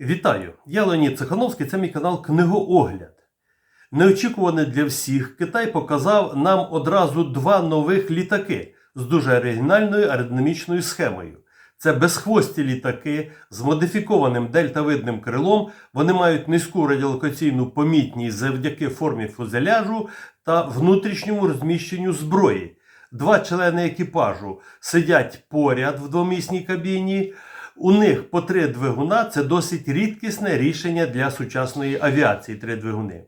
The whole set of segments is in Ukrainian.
Вітаю! Я Леонід Цехановський, це мій канал Книгоогляд. Неочікувано для всіх, Китай показав нам одразу два нових літаки з дуже оригінальною аеродинамічною схемою. Це безхвості літаки з модифікованим дельтавидним крилом. Вони мають низьку радіолокаційну помітність завдяки формі фузеляжу та внутрішньому розміщенню зброї. Два члени екіпажу сидять поряд в двомісній кабіні. У них по три двигуна це досить рідкісне рішення для сучасної авіації. Три двигуни.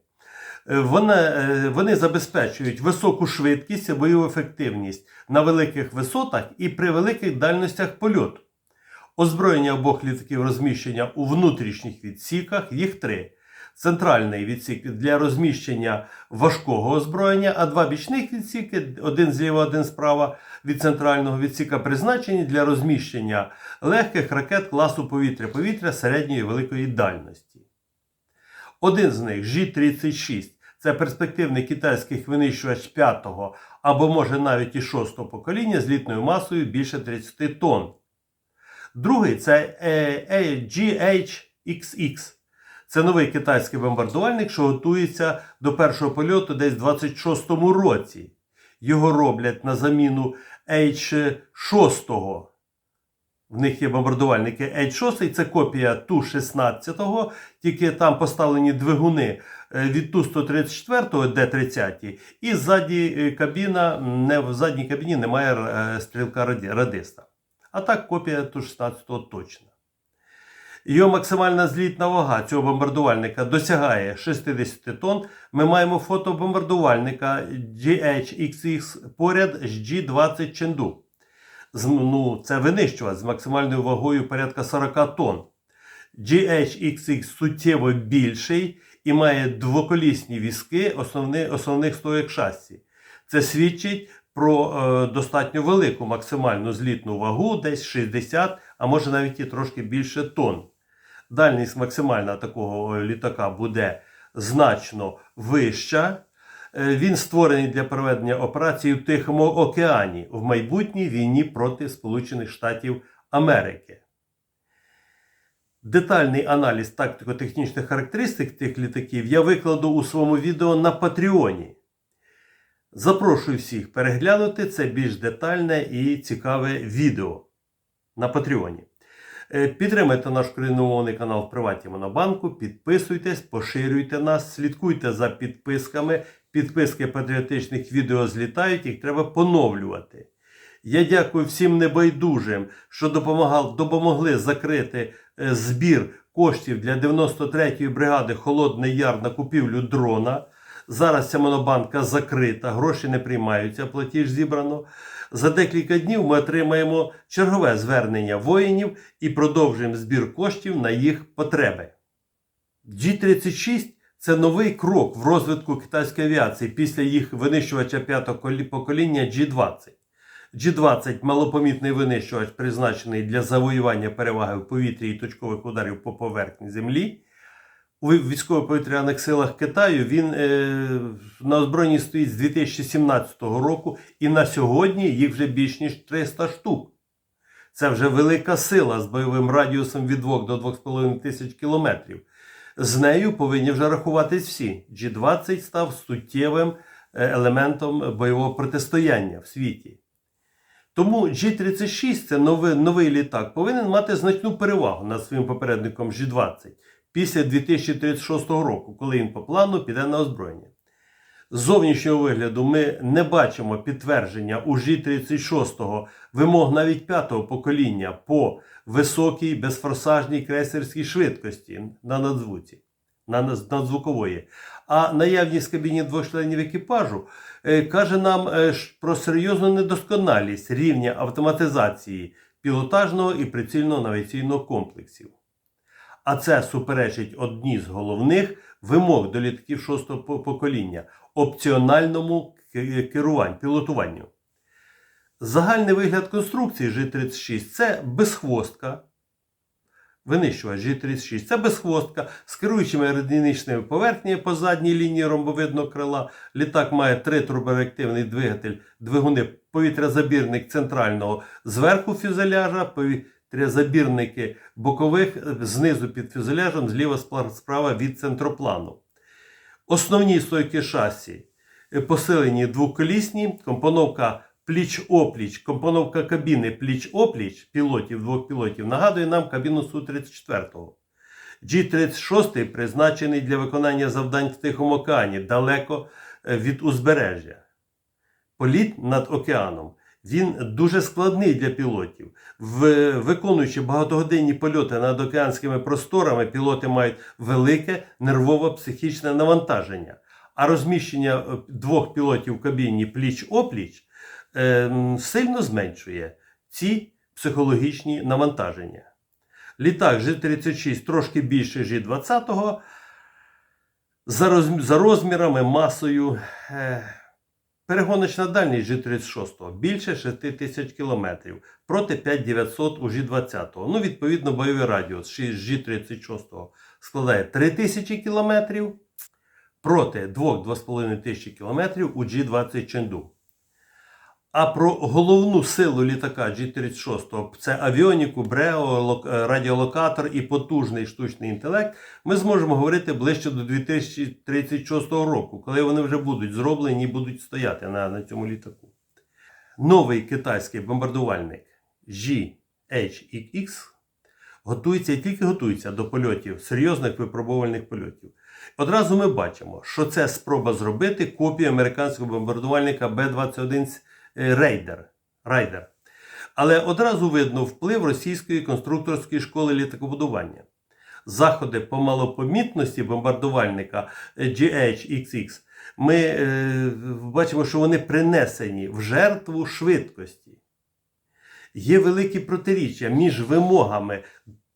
Е, Вони, е, вони забезпечують високу швидкість і бойову ефективність на великих висотах і при великих дальностях польоту. Озброєння обох літаків розміщення у внутрішніх відсіках, їх три. Центральний відсік для розміщення важкого озброєння, а два бічних відсіки, один зліва, один справа від центрального відсіка, призначені для розміщення легких ракет класу повітря-повітря середньої і великої дальності. Один з них Ж-36. Це перспективний китайський винищувач 5-го або може навіть і 6-го покоління з літною масою більше 30 тонн. Другий це е, е, GHXX. Це новий китайський бомбардувальник, що готується до першого польоту десь в 26-му році. Його роблять на заміну H6. В них є бомбардувальники H6, це копія Ту-16, тільки там поставлені двигуни е, від Ту-134 Д-30, і ззаді е, кабіна, не, в задній кабіні немає е, стрілка радиста. А так копія Ту-16 точна. Його максимальна злітна вага цього бомбардувальника досягає 60 тонн. Ми маємо фото бомбардувальника GHXX поряд з G20 Ченду. Ну, це винищувач з максимальною вагою порядка 40 тонн. GHXX суттєво більший і має двоколісні візки основни, основних стоек шасі. Це свідчить про е, достатньо велику максимальну злітну вагу, десь 60, а може навіть і трошки більше тонн. Дальність максимальна такого е, літака буде значно вища. Е, Він створений для проведення операцій в Тихому океані в майбутній війні проти Сполучених Штатів Америки. Детальний аналіз тактико-технічних характеристик тих літаків я викладу у своєму відео на Патреоні. Запрошую всіх переглянути це більш детальне і цікаве відео на Патреоні. Е, Підтримайте наш україномовний канал в Приваті Монобанку, підписуйтесь, поширюйте нас, слідкуйте за підписками. Підписки патріотичних відео злітають, їх треба поновлювати. Я дякую всім небайдужим, що допомагав, допомогли закрити е, збір коштів для 93-ї бригади Холодний Яр на купівлю дрона. Зараз ця монобанка закрита, гроші не приймаються, платіж зібрано. За декілька днів ми отримаємо чергове звернення воїнів і продовжуємо збір коштів на їх потреби. G36 це новий крок в розвитку китайської авіації після їх винищувача п'ятого колі- покоління G20. G20 малопомітний винищувач, призначений для завоювання переваги в повітрі і точкових ударів по поверхні землі. У військово-повітряних силах Китаю він е, на озброєнні стоїть з 2017 року, і на сьогодні їх вже більш ніж 300 штук. Це вже велика сила з бойовим радіусом від 2 до 2,5 тисяч кілометрів. З нею повинні вже рахуватись всі. G20 став суттєвим е, елементом бойового протистояння в світі. Тому G36 це новий, новий літак, повинен мати значну перевагу над своїм попередником G20 після 2036 року, коли він по плану піде на озброєння. З зовнішнього вигляду ми не бачимо підтвердження у G36 вимог навіть п'ятого покоління по високій безфорсажній крейсерській швидкості на надзвуці, на надзвукової. А наявність кабіні двох членів екіпажу е, каже нам е, про серйозну недосконалість рівня автоматизації пілотажного і прицільного навігаційного комплексів. А це суперечить одній з головних вимог до літаків шостого покоління опціональному керуванню, пілотуванню. Загальний вигляд конструкції G36 це безхвостка. Винищувач G36 це безхвостка з керуючими аеродинамічними поверхнями по задній лінії ромбовидного крила. Літак має три турбореактивний двигатель, двигуни повітрязабірник центрального зверху фюзеляжа, пові- три забірники бокових знизу під фюзеляжем, зліва справа від центроплану. Основні стойки шасі е, посилені двоколісні, компоновка пліч-опліч, компоновка кабіни пліч-опліч пілотів, двох пілотів нагадує нам кабіну Су-34. G-36 призначений для виконання завдань в Тихому океані далеко е, від узбережжя. Політ над океаном. Він дуже складний для пілотів. Виконуючи багатогодинні польоти над океанськими просторами, пілоти мають велике нервово-психічне навантаження. А розміщення е, двох пілотів в кабіні пліч-опліч е, сильно зменшує ці психологічні навантаження. Літак Ж-36 трошки більше Ж-20, за, за розмірами, масою. Е, перегоночна дальність G36 більше 6 тисяч кілометрів проти 5900 у G20. Ну, відповідно, бойовий радіус G36 складає 3000 кілометрів проти 2-2,5 тисячі кілометрів у G-20 Ченду. А про головну силу літака G-36 це авіоніку, брео, е, радіолокатор і потужний штучний інтелект. Ми зможемо говорити ближче до 2036 року, коли вони вже будуть зроблені і будуть стояти на, на цьому літаку. Новий китайський бомбардувальник GHX готується і тільки готується до польотів, серйозних випробувальних польотів. Одразу ми бачимо, що це спроба зробити копію американського бомбардувальника Б-21 Рейдер. Райдер. Але одразу видно вплив російської конструкторської школи літакобудування. Заходи по малопомітності бомбардувальника е, GHXX ми е, бачимо, що вони принесені в жертву швидкості. Є великі протиріччя між вимогами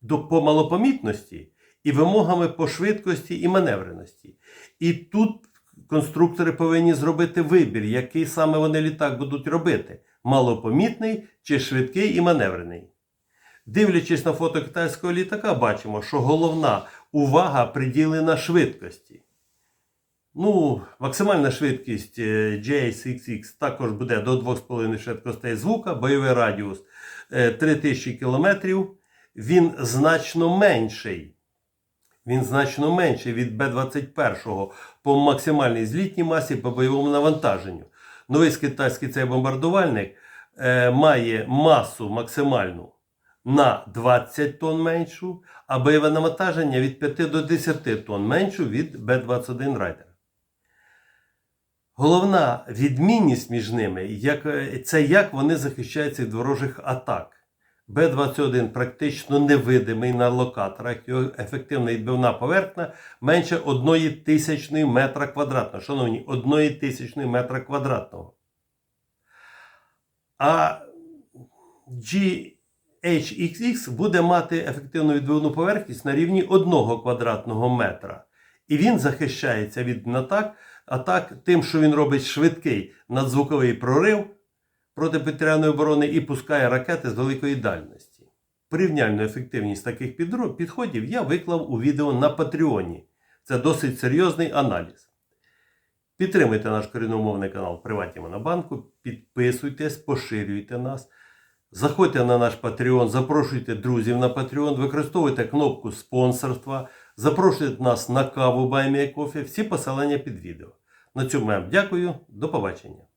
до по малопомітності і вимогами по швидкості і маневреності. І тут конструктори повинні зробити вибір, який саме вони літак будуть робити: малопомітний чи швидкий і маневрений. Дивлячись на фото китайського літака, бачимо, що головна увага приділена швидкості. Ну, максимальна швидкість е, JSXX також буде до 2,5 швидкостей звука, бойовий радіус е, 3000 км. Він значно менший. Він значно менший від Б-21 по максимальній злітній масі по бойовому навантаженню. Новий китайський цей бомбардувальник е, має масу максимальну на 20 тонн меншу, а бойове навантаження від 5 до 10 тонн меншу від Б-21 Райдер. Головна відмінність між ними як, е, це як вони захищаються від ворожих атак. Б-21 практично невидимий на локаторах, його ефективна відбивна поверхня менше 1 тисячної метра квадратного. Шановні, 1 тисячної метра квадратного. А GHXX буде мати ефективну відбивну поверхність на рівні 1 квадратного метра. І він захищається від атак, атак тим, що він робить швидкий надзвуковий прорив протиповітряної оборони і пускає ракети з великої дальності. Порівняльну ефективність таких підходів я виклав у відео на Патреоні. Це досить серйозний аналіз. Підтримуйте наш корінномовний канал Приватні Монобанку, підписуйтесь, поширюйте нас. Заходьте на наш Patreon, запрошуйте друзів на Patreon, використовуйте кнопку спонсорства, запрошуйте нас на каву Баймія Кофі. Всі посилання під відео. На цьому я вам дякую. До побачення.